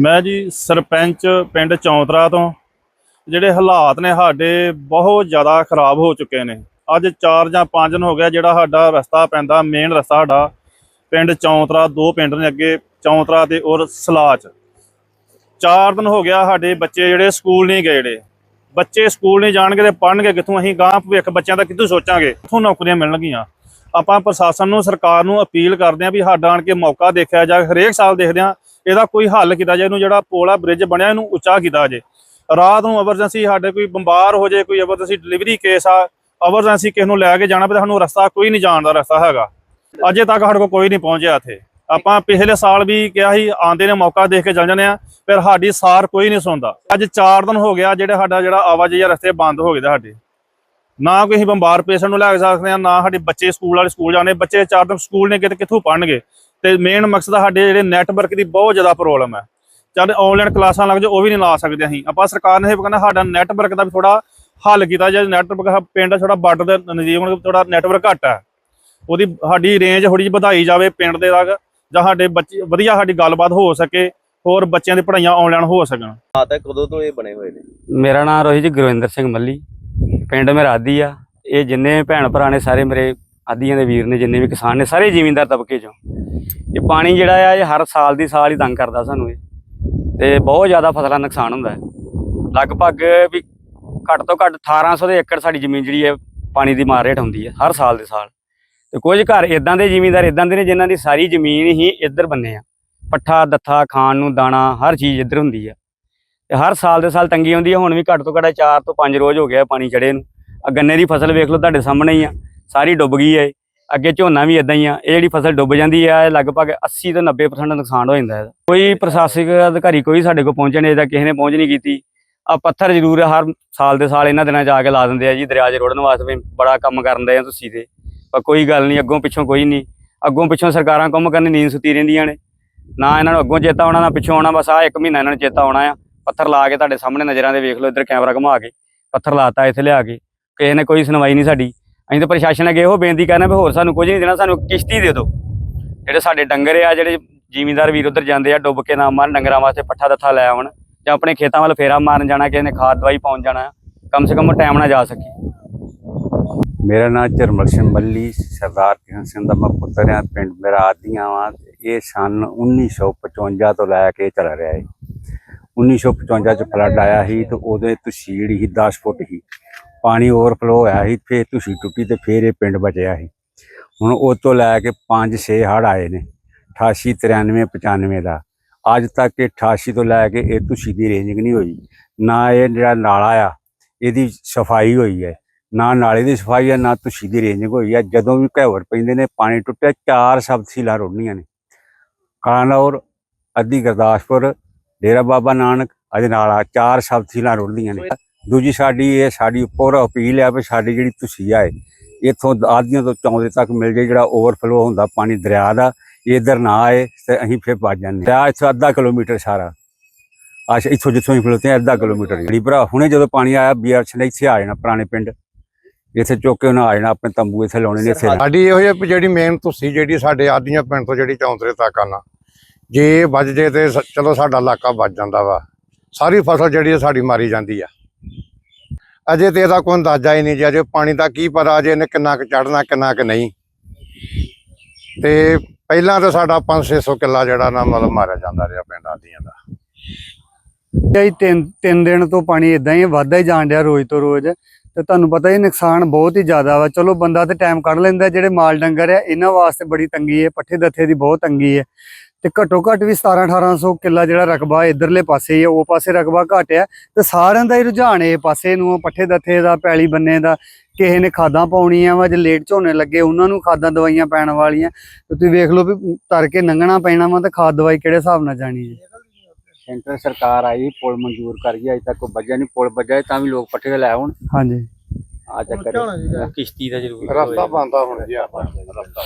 ਮੈਂ ਜੀ ਸਰਪੰਚ ਪਿੰਡ ਚੌਂਤਰਾ ਤੋਂ। ਜਿਹੜੇ ਹਾਲਾਤ ਨੇ ਸਾਡੇ ਬਹੁਤ ਜ਼ਿਆਦਾ ਖਰਾਬ ਹੋ ਚੁੱਕੇ ਨੇ। ਅੱਜ 4 ਜਾਂ 5 ਦਿਨ ਹੋ ਗਿਆ ਜਿਹੜਾ ਸਾਡਾ ਰਸਤਾ ਪੈਂਦਾ ਮੇਨ ਰਸਤਾ ਸਾਡਾ। ਪਿੰਡ ਚੌਂਤਰਾ, ਦੋ ਪਿੰਡ ਨੇ ਅੱਗੇ, ਚੌਂਤਰਾ ਤੇ ਔਰ ਸਲਾਚ। 4 ਦਿਨ ਹੋ ਗਿਆ ਸਾਡੇ ਬੱਚੇ ਜਿਹੜੇ ਸਕੂਲ ਨਹੀਂ ਗਏ ਜਿਹੜੇ। ਬੱਚੇ ਸਕੂਲ ਨਹੀਂ ਜਾਣਗੇ ਤੇ ਪੜ੍ਹਨਗੇ ਕਿੱਥੋਂ? ਅਸੀਂ ਗਾਂ ਭਵਿੱਖ ਬੱਚਿਆਂ ਦਾ ਕਿੱਥੋਂ ਸੋਚਾਂਗੇ? ਕਿੱਥੋਂ ਨੌਕਰੀਆਂ ਮਿਲਣਗੀਆਂ? ਆਪਾਂ ਪ੍ਰਸ਼ਾਸਨ ਨੂੰ, ਸਰਕਾਰ ਨੂੰ ਅਪੀਲ ਕਰਦੇ ਹਾਂ ਵੀ ਸਾਡਾ ਆਣ ਕੇ ਮੌਕਾ ਦੇਖਿਆ ਜਾ ਹਰੇਕ ਸਾਲ ਦੇਖਦੇ ਹਾਂ ਇਹਦਾ ਕੋਈ ਹੱਲ ਕੀਤਾ ਜਾਏ, ਇਹਨੂੰ ਜਿਹੜਾ ਪੋਲਾ ਬ੍ਰਿਜ ਬਣਿਆ, ਇਹਨੂੰ ਉੱਚਾ ਕੀਤਾ ਜੇ ਰਾਤ ਨੂੰ ਐਮਰਜੈਂਸੀ ਸਾਡੇ ਕੋਈ ਬਿਮਾਰ ਹੋ ਜਾਏ, ਕੋਈ ਐਮਰਜੈਂਸੀ ਡਿਲੀਵਰੀ ਕੇਸ ਆ ਐਮਰਜੈਂਸੀ ਕਿਸ ਨੂੰ ਲੈ ਕੇ ਜਾਣਾ ਪਏ ਸਾਨੂੰ ਰਸਤਾ ਕੋਈ ਨਹੀਂ ਜਾਣ ਦਾ ਰਸਤਾ ਹੈਗਾ। ਅਜੇ ਤੱਕ ਸਾਡੇ ਕੋਲ ਕੋਈ ਨਹੀਂ ਪਹੁੰਚਿਆ ਇੱਥੇ। ਆਪਾਂ ਪਿਛਲੇ ਸਾਲ ਵੀ ਕਿਹਾ ਸੀ ਆਂਦੇ ਨੇ ਮੌਕਾ ਦੇਖ ਕੇ ਚੱਲ ਜਾਂਦੇ ਆ ਫਿਰ ਸਾਡੀ ਸਾਰ ਕੋਈ ਨਹੀਂ ਸੁਣਦਾ। ਅੱਜ 4 ਦਿਨ ਹੋ ਗਿਆ, ਜਿਹੜਾ ਸਾਡਾ ਜਿਹੜਾ ਆਵਾਜਾਈ ਰਸਤੇ ਬੰਦ ਹੋ ਗਏ ਸਾਡੇ। ਨਾ ਕੋਈ ਅਸੀਂ ਬਿਮਾਰ ਪੇਸ਼ੈਂਟ ਨੂੰ ਲੈ ਕੇ ਸਕਦੇ ਆ ਨਾ ਸਾਡੇ ਬੱਚੇ ਸਕੂਲ ਵਾਲੇ ਸਕੂਲ ਜਾਣੇ ਬੱਚੇ ਚਾਰ ਦਿਨ ਸਕੂਲ ਨੇ ਕਿਤੇ ਕਿੱਥੋਂ ਪੜਨਗੇ ਤੇ ਮੇਨ ਮਕਸਦ ਸਾਡੇ ਜਿਹੜੇ ਨੈਟਵਰਕ ਦੀ ਬਹੁਤ ਜ਼ਿਆਦਾ ਪ੍ਰੋਬਲਮ ਹੈ। ਜਦ ਆਨਲਾਈਨ ਕਲਾਸਾਂ ਲੱਗ ਜਾ ਉਹ ਵੀ ਨਹੀਂ ਲਾ ਸਕਦੇ ਅਸੀਂ। ਆਪਾਂ ਸਰਕਾਰ ਨੇ ਇਹ ਕਹਿੰਦਾ ਸਾਡਾ ਨੈਟਵਰਕ ਦਾ ਵੀ ਥੋੜਾ ਹੱਲ ਕੀਤਾ ਜਾਏ ਨੈਟਵਰਕ ਪਿੰਡ ਥੋੜਾ ਬਾਰਡਰ ਦੇ ਨਜ਼ਦੀਕ ਹੁਣ ਥੋੜਾ ਨੈਟਵਰਕ ਘੱਟ ਹੈ। ਉਹਦੀ ਸਾਡੀ ਰੇਂਜ ਥੋੜੀ ਜਿਹੀ ਵਧਾਈ ਜਾਵੇ ਪਿੰਡ ਦੇ ਤੱਕ ਜਾਂ ਸਾਡੇ ਬੱਚੇ ਵਧੀਆ ਸਾਡੀ ਗੱਲਬਾਤ ਹੋ ਸਕੇ ਹੋਰ ਬੱਚਿਆਂ ਦੀ ਪੜ੍ਹਾਈਆਂ ਆਨਲਾਈਨ ਹੋ ਸਕਣ। ਆ ਤਾਂ ਕਦੋਂ ਤੋਂ ਇਹ ਬਣੇ ਹੋਏ ਨੇ? ਮੇਰਾ ਨਾਮ ਰੋਹਿਤ ਜੀ ਗੁਰਵਿੰਦਰ ਸਿੰਘ ਮੱਲੀ। ਪਿੰਡ ਮੇਰਾ ਆਦੀ ਆ। ਇਹ ਜਿੰਨੇ ਭੈਣ ਭਰਾ ਨੇ ਸਾਰੇ ਮੇਰੇ ਆਦੀਆਂ ਦੇ ਵੀਰ ਨੇ, ਜਿੰਨੇ ਵੀ ਕਿਸਾਨ ਨੇ, ਸਾਰੇ ਜ਼ਿਮੀਂਦਾਰ ਤਬਕੇ ਚੋਂ। ਇਹ ਪਾਣੀ ਜਿਹੜਾ ਆ, ਇਹ ਹਰ ਸਾਲ ਦੀ ਸਾਲ ਹੀ ਤੰਗ ਕਰਦਾ ਸਾਨੂੰ ਇਹ। ਤੇ ਬਹੁਤ ਜ਼ਿਆਦਾ ਫਸਲਾਂ ਦਾ ਨੁਕਸਾਨ ਹੁੰਦਾ ਹੈ। ਲਗਭਗ ਵੀ ਘੱਟ ਤੋਂ ਘੱਟ 1800 ਦੇ ਏਕੜ ਸਾਡੀ ਜ਼ਮੀਨ ਜਿਹੜੀ ਹੈ, ਪਾਣੀ ਦੀ ਮਾਰ ਰੇਟ ਹੁੰਦੀ ਹੈ, ਹਰ ਸਾਲ ਦੇ ਸਾਲ। ਤੇ ਕੁਝ ਘਰ ਇਦਾਂ ਦੇ ਜ਼ਿਮੀਂਦਾਰ ਇਦਾਂ ਦੇ ਨੇ ਜਿਨ੍ਹਾਂ ਦੀ ਸਾਰੀ ਜ਼ਮੀਨ ਹੀ ਇੱਧਰ ਬੰਨੇ ਆ। ਪੱਠਾ, ਦੱਥਾ, ਖਾਣ ਨੂੰ, ਦਾਣਾ, ਹਰ ਚੀਜ਼ ਇੱਧਰ ਹੁੰਦੀ ਆ। ਤੇ ਹਰ ਸਾਲ ਦੇ ਸਾਲ ਤੰਗੀ ਆਉਂਦੀ ਹੈ ਹੁਣ ਵੀ ਘੱਟ ਤੋਂ ਘੱਟ 4 ਤੋਂ 5 ਰੋਜ਼ ਹੋ ਗਿਆ ਪਾਣੀ ਚੜੇ ਨੂੰ। ਆ ਗੰਨੇ ਦੀ ਫਸਲ ਵੇਖ ਲਓ ਤੁਹਾਡੇ ਸਾਹਮਣੇ ਹੀ ਆ, ਸਾਰੀ ਡੁੱਬ ਗਈ ਹੈ ਅੱਗੇ ਝੋਨਾ ਵੀ ਇਦਾਂ ਹੀ ਆ, ਇਹ ਜਿਹੜੀ ਫਸਲ ਡੁੱਬ ਜਾਂਦੀ ਆ, ਇਹ ਲਗਭਗ 80 ਤੋਂ 90% ਨੁਕਸਾਨ ਹੋ ਜਾਂਦਾ ਹੈ ਕੋਈ ਪ੍ਰਸ਼ਾਸਨਿਕ ਅਧਿਕਾਰੀ ਕੋਈ ਸਾਡੇ ਕੋਲ ਪਹੁੰਚਣ ਨਹੀਂ ਦਾ ਕਿਸੇ ਨੇ ਪਹੁੰਚ ਨਹੀਂ ਕੀਤੀ। ਆ ਪੱਥਰ ਜ਼ਰੂਰ ਹਰ ਸਾਲ ਦੇ ਸਾਲ ਇਹਨਾਂ ਦਿਨਾਂ ਚ ਆ ਕੇ ਲਾ ਦਿੰਦੇ ਆ ਜੀ, ਦਰਿਆ 'ਚ ਰੋੜਨ ਵਾਸਤੇ ਵੀ ਬੜਾ ਕੰਮ ਕਰਨ ਦੇ ਆ ਤੁਸੀਂ ਤੇ। ਪਰ ਕੋਈ ਗੱਲ ਨਹੀਂ, ਅੱਗੋਂ ਪਿੱਛੋਂ ਕੋਈ ਨਹੀਂ। ਅੱਗੋਂ ਪਿੱਛੋਂ ਸਰਕਾਰਾਂ ਕੰਮ ਕਰਨ ਨੀਂਦ ਸੁੱਤੀ ਰਹਿੰਦੀਆਂ ਨੇ। ਨਾ ਇਹਨਾਂ ਨੂੰ ਅੱਗੋਂ ਚੇਤਾ ਆਉਣਾ, ਨਾ ਪਿੱਛੋਂ ਆਉਣਾ, ਬਸ ਆ ਇੱਕ ਮਹੀਨਾ ਇਹਨਾਂ ਨੂੰ ਚੇਤਾ ਆਉਣਾ ਆ। ਪੱਥਰ ਲਾ ਕੇ ਤੁਹਾਡੇ ਸਾਹਮਣੇ ਨਜ਼ਰਾਂ ਦੇ ਵੇਖ ਲਓ, ਇੱਧਰ ਕੈਮਰਾ ਘੁਮਾ ਕੇ, ਪੱਥਰ ਲਾਤਾ, ਇੱਥੇ ਲਿਆ ਕੇ। ਕਿਸੇ ਨੇ ਕੋਈ ਸੁਣਵਾਈ ਨਹੀਂ ਸਾਡੀ। ਅਸੀਂ ਤਾਂ ਪ੍ਰਸ਼ਾਸਨ ਅੱਗੇ ਇਹੋ ਬੇਨਤੀ ਕਰਨਾ ਵੀ ਹੋਰ ਸਾਨੂੰ ਕੁਝ ਨਹੀਂ ਦੇਣਾ, ਸਾਨੂੰ ਕਿਸ਼ਤੀ ਦੇ ਦਿਓ। ਜਿਹੜੇ ਸਾਡੇ ਡੰਗਰ ਆ, ਜਿਹੜੇ ਜ਼ਿਮੀਂਦਾਰ ਵੀਰ ਉਧਰ ਜਾਂਦੇ ਆ, ਡੁੱਬ ਕੇ ਨਾ ਮਾਰਨ, ਡੰਗਰਾਂ ਵਾਸਤੇ ਪੱਠਾ ਦੱਥਾ ਲੈ ਆਉਣ, ਜਾਂ ਆਪਣੇ ਖੇਤਾਂ ਵੱਲ ਫੇਰਾ ਮਾਰਨ ਜਾਣਾ, ਕਿਸੇ ਨੇ ਖਾਦ ਦਵਾਈ ਪਾਉਣ ਜਾਣਾ, ਕਮ ਸੇ ਕਮ ਟਾਈਮ ਨਾਲ ਜਾ ਸਕੇ। ਮੇਰਾ ਨਾਮ ਚਰਮਲ ਸਿੰਘ ਮੱਲੀ, ਸਰਦਾਰ ਕਿਸ਼ਨ ਸਿੰਘ ਦਾ ਮੈਂ ਪੁੱਤਰ ਆ ਪਿੰਡ ਮੇਰਾ ਆਦੀਆਂ ਵਾਂ ਤੇ ਇਹ ਸਨ 1955 ਤੋਂ ਲੈ ਕੇ ਚੱਲ ਰਿਹਾ ਹੈ 1955 ਚ ਫਲੱਡ ਆਇਆ ਸੀ ਤੇ ਉਹਦੇ ਤਸੀੜ ਹੀ 10 ਫੁੱਟ ਹੀ ਪਾਣੀ ਓਵਰਫਲੋ ਹੋਇਆ ਸੀ, ਫੇਰ ਤੁਸੀਂ ਟੁੱਟੀ ਤੇ ਫੇਰ ਇਹ ਪਿੰਡ ਬਚਿਆ ਸੀ। ਹੁਣ ਉਹ ਤੋਂ ਲੈ ਕੇ 5-6 ਹੜ੍ਹ ਆਏ ਨੇ 88 93 95 ਦਾ। ਅੱਜ ਤੱਕ ਇਹ 88 ਤੋਂ ਲੈ ਕੇ ਇਹ ਤੁਸੀਂ ਦੀ ਰੇਂਜਿੰਗ ਨਹੀਂ ਹੋਈ। ਨਾ ਇਹ ਜਿਹੜਾ ਨਾਲਾ ਆ, ਇਹਦੀ ਸਫ਼ਾਈ ਹੋਈ ਹੈ। ਨਾ ਨਾਲੇ ਦੀ ਸਫ਼ਾਈ ਹੈ ਨਾ ਤੁਸੀਂ ਦੀ ਰੇਂਜਿੰਗ ਹੋਈ ਹੈ ਜਦੋਂ ਵੀ ਘੇਵਰ ਪੈਂਦੇ ਨੇ, ਪਾਣੀ ਟੁੱਟਿਆ, ਚਾਰ ਸਬਸੀਲਾਂ ਰੁੜਨੀਆਂ ਨੇ। ਕਾਨੌਰ ਅੱਧੀ ਗੁਰਦਾਸਪੁਰ ਡੇਰਾ ਬਾਬਾ ਨਾਨਕ ਨਾਲ ਆ, ਚਾਰ ਸਬਸੀਲਾਂ ਰੁੜਦੀਆਂ ਨੇ। ਦੂਜੀ ਸਾਡੀ ਇਹ, ਸਾਡੀ ਉੱਪਰ ਅਪੀਲ ਹੈ ਵੀ ਸਾਡੀ ਜਿਹੜੀ ਤੁਸੀਂ ਹੈ ਇੱਥੋਂ ਆਦੀਆਂ ਤੋਂ ਚੌਂਦੇ ਤੱਕ ਮਿਲ ਜੇ ਜਿਹੜਾ ਓਵਰਫਲੋ ਹੁੰਦਾ, ਪਾਣੀ ਦਰਿਆ ਦਾ ਇਹ ਇੱਧਰ ਨਾ ਆਏ ਤੇ ਅਸੀਂ ਫਿਰ ਭੱਜ ਜਾਂਦੇ ਦਰਿਆ ਇੱਥੋਂ ਅੱਧਾ ਕਿਲੋਮੀਟਰ ਸਾਰਾ। ਅੱਛਾ ਇੱਥੋਂ ਜਿੱਥੋਂ ਅਸੀਂ ਖਲੋਤੇ ਹਾਂ, ਅੱਧਾ ਕਿਲੋਮੀਟਰ ਜਿਹੜੀ ਭਰਾ, ਹੁਣੇ ਜਦੋਂ ਪਾਣੀ ਆਇਆ ਬੀਆਰਸ ਨੇ ਇੱਥੇ ਆ ਜਾਣਾ, ਪੁਰਾਣੇ ਪਿੰਡ। ਇੱਥੇ ਚੁੱਕ ਕੇ ਉਹਨਾਂ ਆ ਜਾਣਾ, ਆਪਣੇ ਤੰਬੂ ਇੱਥੇ ਲਾਉਣੇ ਨੇ ਇੱਥੇ। ਸਾਡੀ ਇਹੋ ਜਿਹੀ ਵੀ ਜਿਹੜੀ ਮੇਨ ਤੁਸੀਂ, ਜਿਹੜੀ ਸਾਡੇ ਆਦੀਆਂ ਪਿੰਡ ਤੋਂ ਜਿਹੜੀ ਚੌਂਤਰੇ ਤੱਕ ਆਣਾ ਜੇ ਵੱਜ ਜੇ ਤੇ ਸ- ਚਲੋ ਸਾਡਾ ਇਲਾਕਾ ਵੱਜ ਜਾਂਦਾ ਵਾ। ਸਾਰੀ ਫਸਲ ਜਿਹੜੀ ਆ ਸਾਡੀ ਮਾਰੀ ਜਾਂਦੀ ਆ। ਅਜੇ ਤੇ ਇਹਦਾ ਕੋਈ ਅੰਦਾਜ਼ਾ ਹੀ ਨਹੀਂ ਜੀ, ਅਜੇ ਪਾਣੀ ਦਾ ਕੀ ਪਤਾ, ਅਜੇ ਇਹਨੇ ਕਿੰਨਾ ਕੁ ਚੜਨਾ ਕਿੰਨਾ ਕੁ ਨਹੀਂ। ਤੇ ਪਹਿਲਾਂ ਤਾਂ ਸਾਡਾ 5-600 ਕਿੱਲਾ ਜਿਹੜਾ ਨਾ ਮਤਲਬ ਮਾਰਿਆ ਜਾਂਦਾ ਰਿਹਾ ਪਿੰਡ ਆਦੀਆਂ ਦਾ। ਜੀ ਤਿੰਨ ਤਿੰਨ ਦਿਨ ਤੋਂ ਪਾਣੀ ਇਦਾਂ ਹੀ ਵੱਧਦਾ ਹੀ ਜਾਣ ਡਿਆ ਰੋਜ਼ ਤੋਂ ਰੋਜ਼। ਤੇ ਤੁਹਾਨੂੰ ਪਤਾ ਹੀ ਨੁਕਸਾਨ ਬਹੁਤ ਹੀ ਜ਼ਿਆਦਾ ਵਾ। ਚਲੋ ਬੰਦਾ ਤੇ ਟਾਈਮ ਕੱਢ ਲੈਂਦਾ, ਜਿਹੜੇ ਮਾਲ ਡੰਗਰ ਆ, ਇਹਨਾਂ ਵਾਸਤੇ ਬੜੀ ਤੰਗੀ ਹੈ ਪੱਠੇ ਦੱਥੇ ਦੀ ਬਹੁਤ ਤੰਗੀ ਹੈ ਤੇ ਘੱਟੋ ਘੱਟ ਵੀ 17 1800 ਕਿੱਲਾ ਜਿਹੜਾ ਰਕਬਾ ਇਧਰਲੇ ਪਾਸੇ ਹੀ ਆ ਉਹ ਪਾਸੇ ਰਕਬਾ ਘੱਟ ਤੇ ਸਾਰਿਆਂ ਦਾ ਹੀ ਰੁਝਾਨ ਇਹ ਪਾਸੇ ਨੂੰ ਆ, ਪੱਠੇ ਦੱਥੇ ਦਾ ਪੈਲੀ ਬੰਨੇ ਦਾ ਕਿਸੇ ਨੇ ਖਾਦਾਂ ਪਾਉਣੀਆਂ ਵਾ ਜੇ ਲੇਟ ਝੋਨੇ ਲੱਗੇ ਉਹਨਾਂ ਨੂੰ ਖਾਦਾਂ ਦਵਾਈਆਂ ਪੈਣ ਵਾਲੀਆਂ। ਤੇ ਤੁਸੀਂ ਵੇਖ ਲਓ ਵੀ ਤਰ ਕੇ ਲੰਘਣਾ ਪੈਣਾ ਵਾ ਤੇ ਖਾਦ ਦਵਾਈ ਕਿਹੜੇ ਹਿਸਾਬ ਨਾਲ ਜਾਣੀ ਜੀ? ਸੈਂਟਰ ਸਰਕਾਰ ਆਈ ਪੁਲ ਮਨਜ਼ੂਰ ਕਰ ਗਈ ਅਜੇ ਤੱਕ ਕੋਈ ਵੱਜਿਆ ਨਹੀਂ ਪੁਲ ਵੱਜਿਆ ਤਾਂ ਵੀ ਲੋਕ ਪੱਠੇ ਲੈ ਆਉਣ। ਹਾਂਜੀ। ਆ ਚੱਕਰ ਹੈ। ਕਿਸ਼ਤੀ ਦਾ ਜ਼ਰੂਰ ਰਸਤਾ ਬੰਦਾ ਹੁਣ ਜੀ ਆਪਾਂ। ਰਸਤਾ